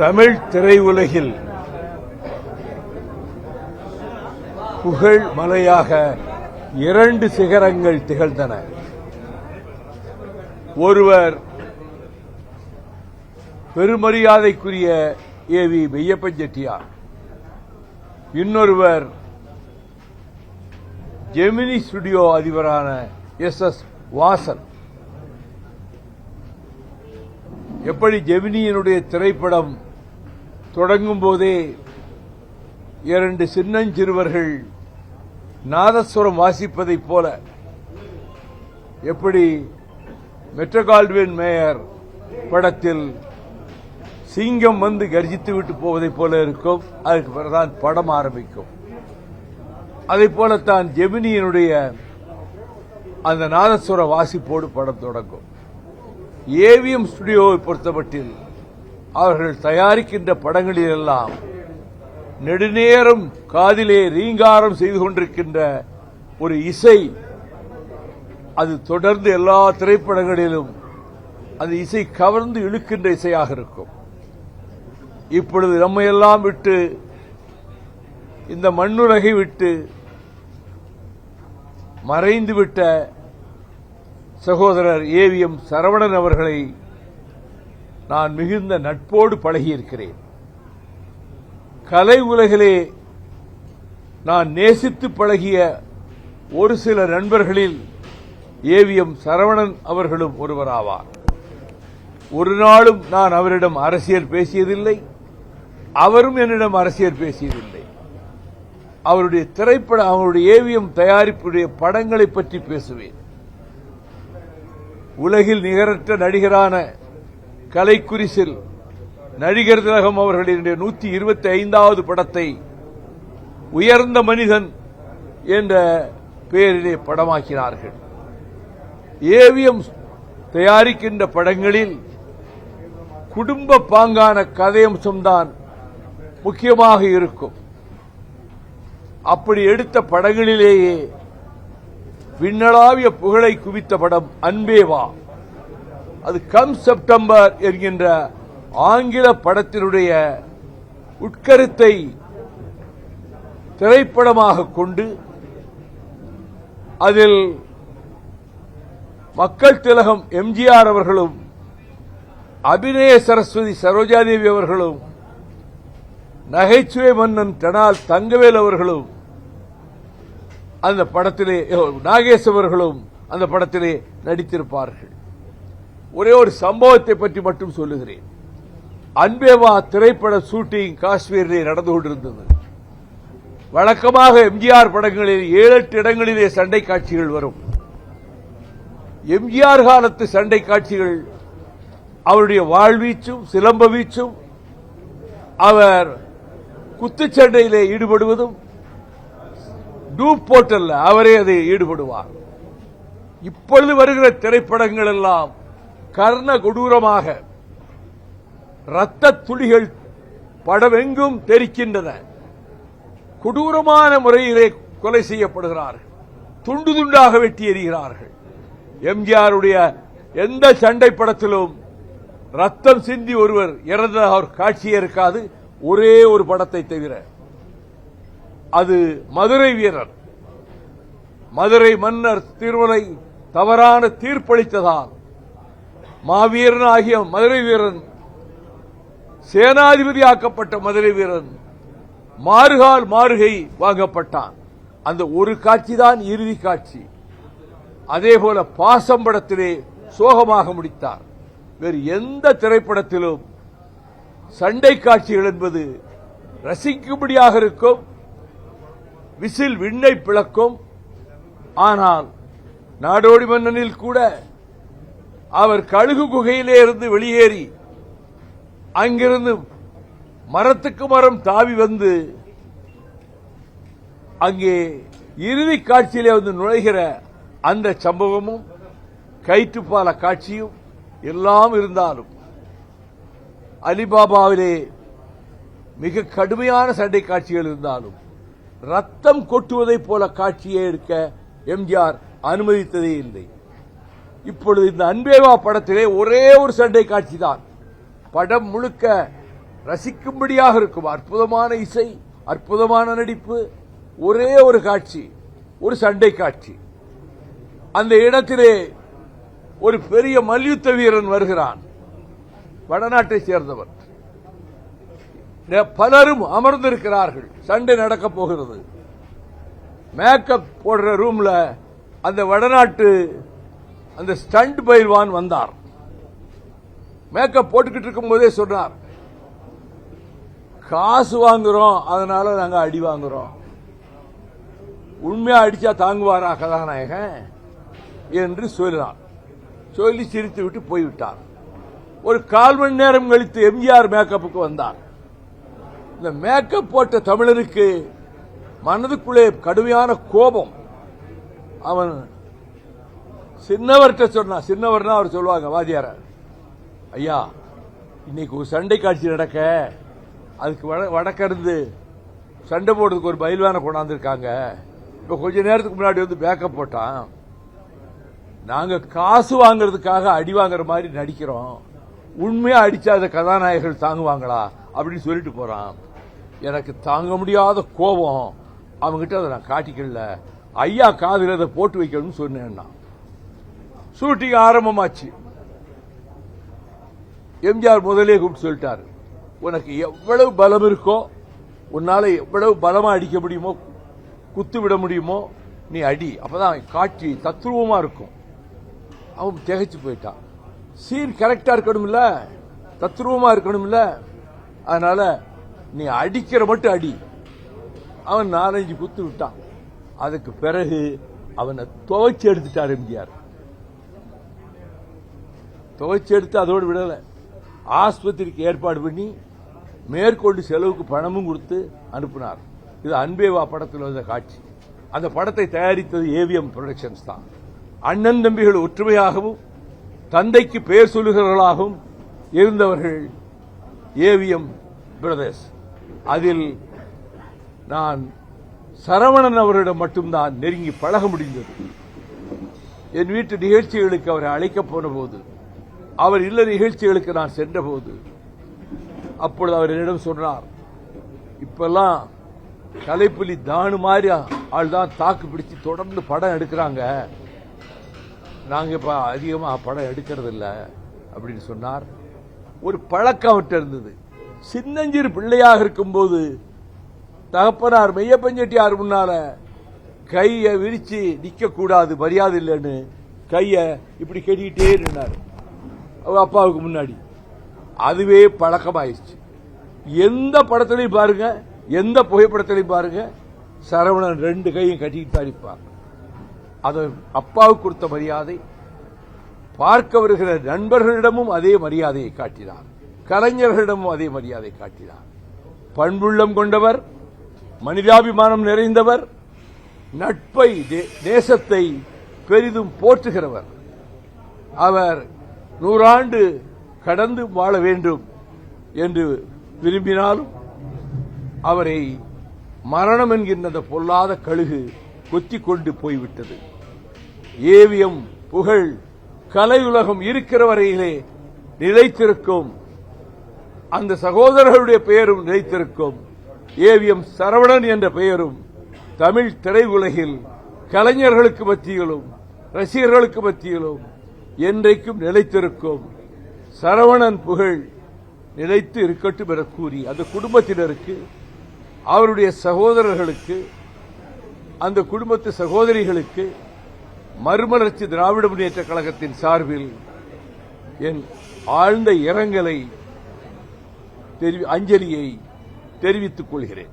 தமிழ் திரையுலகில் புகழ் மலையாக இரண்டு சிகரங்கள் திகழ்ந்தன. ஒருவர் பெருமரியாதைக்குரிய ஏ வி மெய்யப்பன் செட்டியார் இன்னொருவர் ஜெமினி ஸ்டுடியோ அதிபரான எஸ் எஸ் வாசன். எப்படி ஜெமினியினுடைய திரைப்படம் தொடங்கும் போதே இரண்டு சின்னஞ்சிறுவர்கள் நாதஸ்வரம் வாசிப்பதைப் போல எப்படி மெட்ரோகால்வின் மேயர் படத்தில் சிங்கம் வந்து கர்ஜித்து விட்டு போவதைப் போல இருக்கும். அதுக்கு பிறகுதான் படம் ஆரம்பிக்கும். அதைப் போலத்தான் ஜெமினியினுடைய அந்த நாதஸ்வர வாசிப்போடு படம் தொடங்கும். ஏவிஎம் ஸ்டுடியோவை பொறுத்தமட்டில் அவர்கள் தயாரிக்கின்ற படங்களிலெல்லாம் நெடுநேரம் காதிலே ரீங்காரம் செய்து கொண்டிருக்கின்ற ஒரு இசை அது தொடர்ந்து எல்லா திரைப்படங்களிலும் அந்த இசை கவர்ந்து இழுக்கின்ற இசையாக இருக்கும். இப்பொழுது நம்மையெல்லாம் விட்டு இந்த மண்ணுலகை விட்டு மறைந்துவிட்ட சகோதரர் ஏவிஎம் சரவணன் அவர்களை நான் மிகுந்த நட்போடு பழகியிருக்கிறேன். கலை உலகிலே நான் நேசித்து பழகிய ஒரு சில நண்பர்களில் ஏவிஎம் சரவணன் அவர்களும் ஒருவராவார். ஒரு நாளும் நான் அவரிடம் அரசியல் பேசியதில்லை. அவரும் என்னிடம் அரசியல் பேசியதில்லை. அவருடைய திரைப்பட அவருடைய ஏவிஎம் தயாரிப்புடைய படங்களை பற்றி பேசுவேன். உலகில் நிகரற்ற நடிகரான கலைக்குரிசில் நடிகர் திலகம் அவர்களினுடைய நூத்தி இருபத்தி ஐந்தாவது படத்தை உயர்ந்த மனிதன் என்ற பெயரிலே படமாக்கினார்கள். ஏவிஎம் தயாரிக்கின்ற படங்களில் குடும்ப பாங்கான கதையம்சம்தான் முக்கியமாக இருக்கும். அப்படி எடுத்த படங்களிலேயே விண்ணளாவிய புகழை குவித்த படம் அன்பேவா அது கம் செப்டம்பர் என்கின்ற ஆங்கில படத்தினுடைய உட்கருத்தை திரைப்படமாக கொண்டு அதில் மக்கள் திலகம் எம்ஜிஆர் அவர்களும் அபிநய சரஸ்வதி சரோஜாதேவி அவர்களும் நகைச்சுவை மன்னன் தெனால் தங்கவேல் அவர்களும் அந்த படத்திலே நாகேஷ் அவர்களும் அந்த படத்திலே நடித்திருப்பார்கள். ஒரே ஒரு சம்பவத்தை பற்றி மட்டும் சொல்லுகிறேன். அன்பேவா திரைப்பட ஷூட்டிங் காஷ்மீரிலே நடந்து கொண்டிருந்தது. வழக்கமாக எம்ஜிஆர் படங்களில் ஏழு எட்டு இடங்களிலே சண்டை காட்சிகள் வரும். எம்ஜிஆர் காலத்து சண்டை காட்சிகள் அவருடைய வாழ்வீச்சும் சிலம்ப வீச்சும் அவர் குத்துச்சண்டையிலே ஈடுபடுவதும் டூப் போட்டல்ல அவரே அதை ஈடுபடுவார். இப்பொழுது வருகிற திரைப்படங்கள் எல்லாம் கர்ண கொடூரமாக ரத்த துளிகள் படமெங்கும் தெரிக்கின்றன. கொடூரமான முறையிலே கொலை செய்யப்படுகிறார்கள். துண்டு துண்டாக வெட்டி எறிகிறார்கள். எம்ஜிஆருடைய எந்த சண்டை படத்திலும் ரத்தம் சிந்தி ஒருவர் இறந்த அவர் காட்சியே இருக்காது. ஒரே ஒரு படத்தை தவிர. அது மதுரை வீரர். மதுரை மன்னர் திருவலை தவறான தீர்ப்பளித்ததால் மாவீரன் ஆகிய மதுரை வீரன் சேனாதிபதியாக்கப்பட்ட மதுரை வீரன் மாறுகால் மாறுகை வாங்கப்பட்டான். அந்த ஒரு காட்சி தான் இறுதி காட்சி. அதேபோல பாசம் படத்திலே சோகமாக முடித்தார். வேறு எந்த திரைப்படத்திலும் சண்டை காட்சிகள் என்பது ரசிக்கும்படியாக இருக்கும் விசில் விண்ணை பிளக்கும். ஆனால் நாடோடி மன்னனில் கூட அவர் கழுகு குகையிலே இருந்து வெளியேறி அங்கிருந்து மரத்துக்கு மரம் தாவி வந்து அங்கே இறுதி காட்சியிலே வந்து நுழைகிற அந்த சம்பவமும் கயிற்றுப்பால காட்சியும் எல்லாம் இருந்தாலும் அலிபாபாவிலே மிக கடுமையான சண்டை காட்சிகள் இருந்தாலும் ரத்தம் கொட்டுவதைப் போல காட்சியை எடுக்க எம்ஜிஆர் அனுமதித்ததே இல்லை. இப்பொழுது இந்த அன்பேவா படத்திலே ஒரே ஒரு சண்டை காட்சி தான் படம் முழுக்க ரசிக்கும்படியாக இருக்கும். அற்புதமான இசை அற்புதமான நடிப்பு ஒரே ஒரு காட்சி ஒரு சண்டை காட்சி. அந்த இடத்திலே ஒரு பெரிய மல்யுத்த வீரன் வருகிறான். வடநாட்டை சேர்ந்தவர். பலரும் அமர்ந்திருக்கிறார்கள். சண்டை நடக்கப் போகிறது. மேக்கப் போடுற ரூம்ல அந்த வடநாட்டு அந்த ஸ்டண்ட் பயில்வான் வந்தார். மேக்கப் போட்டுக்கிட்டு இருக்கும் போதே சொன்னார் காசு வாங்குறோம் அதனால நாங்க அடி வாங்குறோம். உண்மையா அடிச்சா தாங்குவாரா கதாநாயகன்? என்று சொல்லினார். சொல்லி சிரித்து விட்டு போய்விட்டார். ஒரு கால் மணி நேரம் கழித்து எம்ஜிஆர் மேக்கப்புக்கு வந்தார். இந்த மேக்கப் போட்ட தமிழருக்கு மனதுக்குள்ளே கடுமையான கோபம். அவன் சின்னவர்கிட்ட சொன்னா சின்னவர்னா அவர் சொல்லுவாங்க வாதியார ஐயா இன்னைக்கு ஒரு சண்டை காட்சி நடக்க அதுக்கு வட- வடக்கிருந்து சண்டை போடுறதுக்கு ஒரு பயில்வான கொண்டாந்துருக்காங்க. இப்ப கொஞ்ச நேரத்துக்கு முன்னாடி வந்து பேக்கப் போட்டான். நாங்க காசு வாங்குறதுக்காக அடி வாங்குற மாதிரி நடிக்கிறோம். உண்மையா அடித்தா அந்த கதாநாயகர்கள் தாங்குவாங்களா? அப்படின்னு சொல்லிட்டு போறான். எனக்கு தாங்க முடியாத கோபம். அவங்ககிட்ட அதை நான் காட்டிக்கல. ஐயா காதில் அதை போட்டு வைக்கணும்னு சொன்னேன்னா. ஷூட்டிங் ஆரம்பமாச்சு. எம்ஜிஆர் முதலே கூப்பிட்டு சொல்லிட்டாரு உனக்கு எவ்வளவு பலம் இருக்கோ உன்னால எவ்வளவு பலமா அடிக்க முடியுமோ குத்து விட முடியுமோ நீ அடி. அப்பதான் காட்சி தத்ரூபமா இருக்கும். அவன் திகைச்சு போயிட்டான். சீன் கரெக்டா இருக்கணும்ல தத்ரூபமா இருக்கணும்ல அதனால நீ அடிக்கிற மட்டும் அடி. அவன் நாலஞ்சு குத்து விட்டான். அதுக்கு பிறகு அவனை துவைச்சு எடுத்துட்டார் எம்ஜிஆர். துவைச்சு எடுத்து அதோடு விடலை. ஆஸ்பத்திரிக்கு ஏற்பாடு பண்ணி மேற்கொண்டு செலவுக்கு பணமும் கொடுத்து அனுப்பினார். இது அன்பேவா படத்தில் வந்த காட்சி. அந்த படத்தை தயாரித்தது ஏவிஎம் புரொடக்ஷன்ஸ் தான். அண்ணன் தம்பிகள் ஒற்றுமையாகவும் தந்தைக்கு பெயர் சொல்லுகிறவர்களாகவும் இருந்தவர்கள் ஏவிஎம் பிரதர்ஸ் அதில் நான் சரவணன் அவரிடம் மட்டும்தான் நெருங்கி பழக முடிந்தது. என் வீட்டு நிகழ்ச்சிகளுக்கு அவரை அழைக்கப் போன போது அவர் இல்ல நிகழ்ச்சிகளுக்கு நான் சென்றபோது அப்பொழுது அவர் என்னிடம் சொன்னார் இப்பெல்லாம் தலைப்புலி தானு மாதிரி ஆள் தான் தாக்கு பிடிச்சு தொடர்ந்து படம் எடுக்கிறாங்க. நாங்க இப்ப அதிகமா படம் எடுக்கிறது இல்லை அப்படின்னு சொன்னார். ஒரு பழக்கம் அவர்கிட்ட இருந்தது. சின்னஞ்சிறு பிள்ளையாக இருக்கும்போது தகப்பனார் மெய்யப்பஞ்செட்டியார் முன்னால கையை விரிச்சு நிற்கக்கூடாது மரியாதை இல்லைன்னு கையை இப்படி கட்டிக்கிட்டே நின்னார். அப்பாவுக்கு முன்னாடி. அதுவே பழக்கமாயிடுச்சு. எந்த படத்திலையும் பாருங்க எந்த புகைப்படத்திலையும் பாருங்க சரவணன் ரெண்டு கையும் கட்டிக்கிட்டு தான் இருப்பார் அது அப்பாவுக்கு கொடுத்த மரியாதை பார்க்க வருகிற நண்பர்களிடமும் அதே மரியாதையை காட்டினார். கலைஞர்களிடமும் அதே மரியாதை காட்டினார். பண்புள்ளம் கொண்டவர் மனிதாபிமானம் நிறைந்தவர் நட்பை தே- தேசத்தை பெரிதும் போற்றுகிறவர். அவர் நூறாண்டு கடந்து வாழ வேண்டும் என்று விரும்பினாலும் அவரை மரணம் என்கின்ற அந்த பொல்லாத கழுகு கொத்தி கொண்டு போய்விட்டது. ஏவியம் புகழ் கலையுலகம் இருக்கிற வரையிலே நிலைத்திருக்கும். அந்த சகோதரர்களுடைய பெயரும் நிலைத்திருக்கும். ஏவிஎம் சரவணன் என்ற பெயரும் தமிழ் திரையுலகில் கலைஞர்களுக்கு மத்தியிலும் ரசிகர்களுக்கு மத்தியிலும் என்றைக்கும் நிலைத்திருக்கும். சரவணன் புகழ் நிலைத்து இருக்கட்டும் என கூறி அந்த குடும்பத்தினருக்கு அவருடைய சகோதரர்களுக்கு அந்த குடும்பத்து சகோதரிகளுக்கு மறுமலர்ச்சி திராவிட முன்னேற்ற கழகத்தின் சார்பில் என் ஆழ்ந்த இரங்கலை அஞ்சலியை தெரிவித்துக் கொள்கிறேன்.